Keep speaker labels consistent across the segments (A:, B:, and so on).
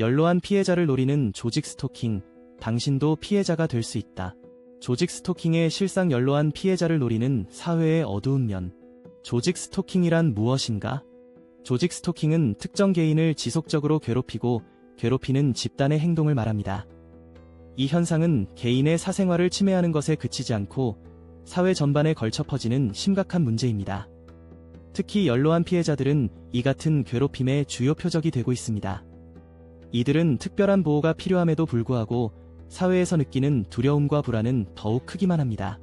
A: 연로한 피해자를 노리는 조직 스토킹, 당신도 피해자가 될 수 있다. 조직 스토킹의 실상 연로한 피해자를 노리는 사회의 어두운 면. 조직 스토킹이란 무엇인가? 조직 스토킹은 특정 개인을 지속적으로 괴롭히고 괴롭히는 집단의 행동을 말합니다. 이 현상은 개인의 사생활을 침해하는 것에 그치지 않고 사회 전반에 걸쳐 퍼지는 심각한 문제입니다. 특히 연로한 피해자들은 이 같은 괴롭힘의 주요 표적이 되고 있습니다. 이들은 특별한 보호가 필요함에도 불구하고 사회에서 느끼는 두려움과 불안은 더욱 크기만 합니다.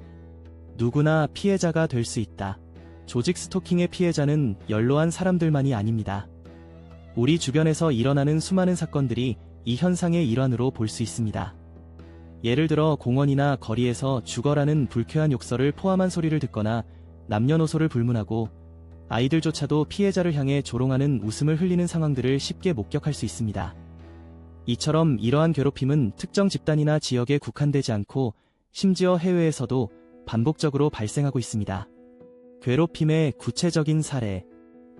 A: 누구나 피해자가 될 수 있다. 조직 스토킹의 피해자는 연로한 사람들만이 아닙니다. 우리 주변에서 일어나는 수많은 사건들이 이 현상의 일환으로 볼 수 있습니다. 예를 들어 공원이나 거리에서 죽어라는 불쾌한 욕설을 포함한 소리를 듣거나 남녀노소를 불문하고 아이들조차도 피해자를 향해 조롱하는 웃음을 흘리는 상황들을 쉽게 목격할 수 있습니다. 이처럼 이러한 괴롭힘은 특정 집단이나 지역에 국한되지 않고 심지어 해외에서도 반복적으로 발생하고 있습니다. 괴롭힘의 구체적인 사례.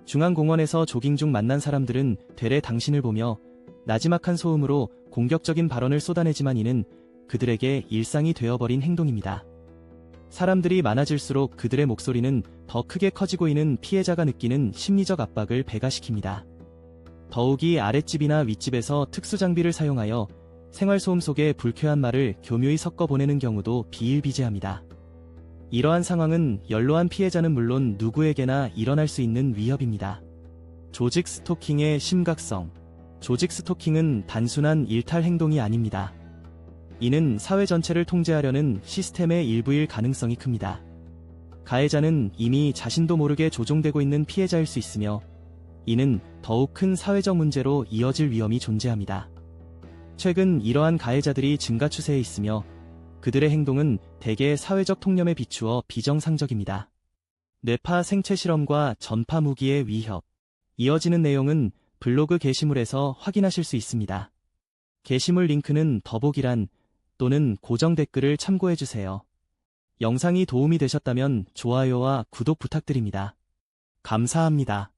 A: 중앙공원에서 조깅 중 만난 사람들은 되레 당신을 보며 나지막한 소음으로 공격적인 발언을 쏟아내지만 이는 그들에게 일상이 되어버린 행동입니다. 사람들이 많아질수록 그들의 목소리는 더 크게 커지고 있는 피해자가 느끼는 심리적 압박을 배가시킵니다. 더욱이 아랫집이나 윗집에서 특수장비를 사용하여 생활소음 속에 불쾌한 말을 교묘히 섞어 보내는 경우도 비일비재합니다. 이러한 상황은 연로한 피해자는 물론 누구에게나 일어날 수 있는 위협입니다. 조직 스토킹의 심각성. 조직 스토킹은 단순한 일탈 행동이 아닙니다. 이는 사회 전체를 통제하려는 시스템의 일부일 가능성이 큽니다. 가해자는 이미 자신도 모르게 조종되고 있는 피해자일 수 있으며 이는 더욱 큰 사회적 문제로 이어질 위험이 존재합니다. 최근 이러한 가해자들이 증가 추세에 있으며 그들의 행동은 대개 사회적 통념에 비추어 비정상적입니다. 뇌파 생체 실험과 전파 무기의 위협. 이어지는 내용은 블로그 게시물에서 확인하실 수 있습니다. 게시물 링크는 더보기란 또는 고정 댓글을 참고해주세요. 영상이 도움이 되셨다면 좋아요와 구독 부탁드립니다. 감사합니다.